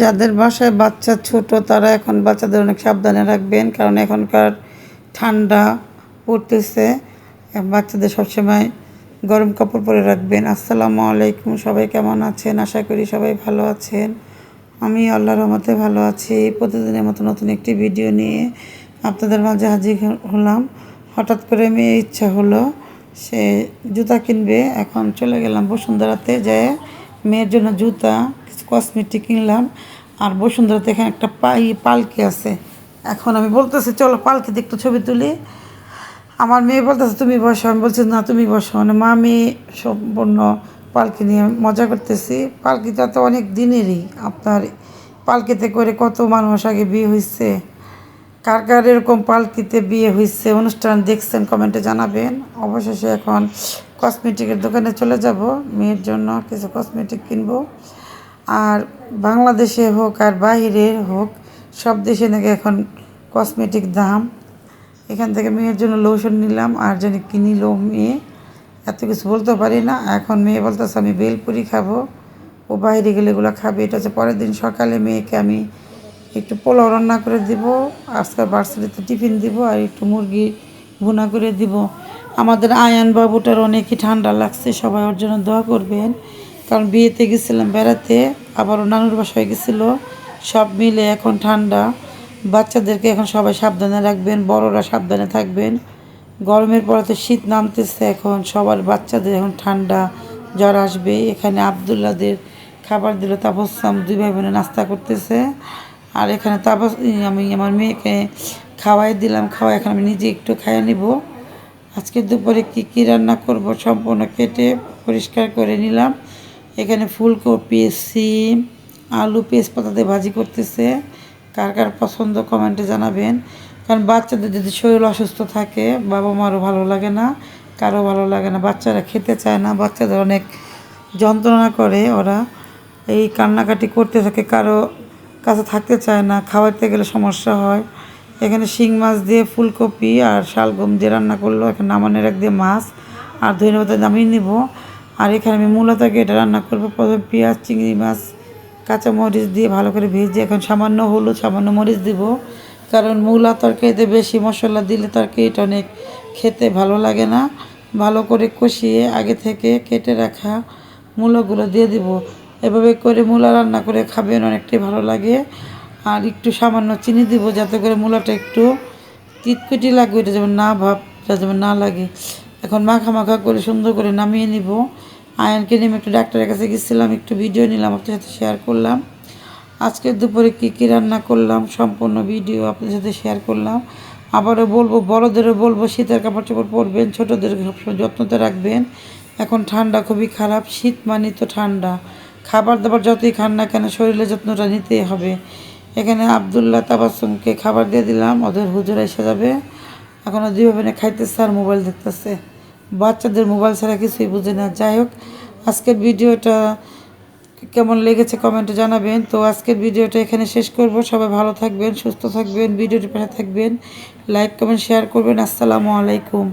যাদের বাসায় বাচ্চা ছোট, তারা এখন বাচ্চাদের অনেক সাবধানে রাখবেন, কারণ এখনকার ঠান্ডা পড়তেছে। বাচ্চাদের সবসময় গরম কাপড় পরে রাখবেন। আসসালামু আলাইকুম, সবাই কেমন আছেন? আশা করি সবাই ভালো আছেন। আমি আল্লাহর রহমতে ভালো আছি। প্রতিদিনের মতো নতুন একটি ভিডিও নিয়ে আপনাদের মাঝে হাজির হলাম। হঠাৎ করে মেয়ে ইচ্ছা হলো, সে জুতা কিনবে। এখন চলে গেলাম বসুন্ধরাতে যেয়ে মেয়ের জন্য জুতা কসমেটিক কিনলাম, আর বসুন্ধরাতে এখানে একটা পাই, পালকি আছে। এখন আমি বলতেছি, চলো পালকিতে একটু ছবি তুলি। আমার মেয়ে বলতেছে, তুমি বসো। আমি বলছি, না, তুমি বসো। মানে মা মেয়ে সম্পূর্ণ পালকি নিয়ে মজা করতেছি। পালকিটা তো অনেক দিনেরই। আপনার পালকিতে করে কত মানুষ আগে বিয়ে হয়েছে কার কার এরকম পালকিতে বিয়ে হয়েছে অনুষ্ঠান দেখছেন, কমেন্টে জানাবেন। অবশেষে এখন কসমেটিকের দোকানে চলে যাব। মেয়ের জন্য কিছু কসমেটিক কিনবো। আর বাংলাদেশে হোক আর বাইরে হোক, সব দেশে নাকি এখন কসমেটিক দাম। এখান থেকে মেয়ের জন্য লোশন নিলাম, আর জানি কি নিল মেয়ে, এত কিছু বলতে পারি না। এখন মেয়ে বলতেছে, আমি বেলপুরি খাব। ও বাইরে গেলে এগুলো খাবে। এটা হচ্ছে পরের দিন সকালে মেয়েকে আমি একটু পোলাও রান্না করে দিব, আজকাল বার্সারিতে টিফিন দিব, আর একটু মুরগি ভুনা করে দিব। আমাদের আয়ান বাবুটার অনেকই ঠান্ডা লাগছে, সবাই ওর জন্য দোয়া করবেন। কারণ বিয়েতে গেছিলাম বেড়াতে আবারও নানুর বাসায় গেছিল। সব মিলে এখন ঠান্ডা। বাচ্চাদেরকে এখন সবাই সাবধানে রাখবেন, বড়রা সাবধানে থাকবেন। গরমের পরে তো শীত নামতেছে এখন, সবার বাচ্চাদের এখন ঠান্ডা জ্বর আসবে। এখানে আবদুল্লাদের খাবার দিল তাপসাম, দুই ভাই বোনে নাস্তা করতেছে। আর এখানে তাপস আমি আমার মেয়েকে খাওয়াই দিলাম, খাওয়াই এখন আমি নিজে একটু খাইয়ে নিব। আজকে দুপুরে কী কী রান্না করব সম্পূর্ণ কেটে পরিষ্কার করে নিলাম। এখানে ফুলকপি, সিম, আলু পেঁয়াজ পাতাতে ভাজি করতেছে। কার কার পছন্দ কমেন্টে জানাবেন। কারণ বাচ্চাদের যদি শরীর অসুস্থ থাকে বাবা মারও ভালো লাগে না কারও ভালো লাগে না। বাচ্চারা খেতে চায় না, বাচ্চাদের অনেক যন্ত্রণা করে ওরা। এই কান্নাকাটি করতে থাকে, কারও কাছে থাকতে চায় না খাওয়াতে গেলে সমস্যা হয়। এখানে শিং মাছ দিয়ে ফুলকপি আর শালগম দিয়ে রান্না করল। এখানে নামানের এক দিয়ে মাছ। আর ধন্যবাদ নামিয়ে নিব। আর এখানে আমি মূলতাকে এটা রান্না করব। প্রথমে পেঁয়াজ, চিংড়ি মাছ কাঁচা মরিচ দিয়ে ভালো করে ভেজে এখন সামান্য হলুদ, সামান্য মরিচ দিব। কারণ মূলা তরকারিতে বেশি মশলা দিলে তরকারিটা অনেক খেতে ভালো লাগে না। ভালো করে কষিয়ে আগে থেকে কেটে রাখা মূলাগুলো দিয়ে দিব। এভাবে করে মূলা রান্না করে খাবেন, অনেকটাই ভালো লাগে। আর একটু সামান্য চিনি দিব যাতে করে মূলাটা একটু কিটকুটি লাগবে, এটা যেমন না ভাবটা যেমন না লাগে। এখন মাখা মাখা করে সুন্দর করে নামিয়ে নিব। আয়নকে নেমে একটু ডাক্তারের কাছে গেছিলাম, একটু ভিডিও নিলাম আপনার সাথে শেয়ার করলাম। আজকে দুপুরে কী কী রান্না করলাম, সম্পূর্ণ ভিডিও আপনাদের সাথে শেয়ার করলাম। আবারও বলব, বড়োদেরও বলব, শীতের কাপড় চোপড় পরবেন, ছোটোদের সবসময় যত্নতে রাখবেন। এখন ঠান্ডা খুবই খারাপ, শীত মানি তো ঠান্ডা। খাবার দাবার যতই খান না কেন, শরীরের যত্নটা নিতেই হবে। এখানে আবদুল্লাহ তাবাসুমকে খাবার দিয়ে দিলাম, ওদের হুজুরা এসে যাবে। এখনও দুই ভাবে খাইতেছে আর মোবাইল দেখতেছে। বাচ্চাদের মোবাইল ছাড়া কিছুই বুঝে না। যাই হোক, আজকের ভিডিওটা কেমন লেগেছে কমেন্টে জানাবেন। তো আজকের ভিডিওটা এখানে শেষ করব। সবাই ভালো থাকবেন, সুস্থ থাকবেন ভিডিওটি পাঠা থাকবেন। লাইক কমেন্ট শেয়ার করবেন। আসসালামু আলাইকুম।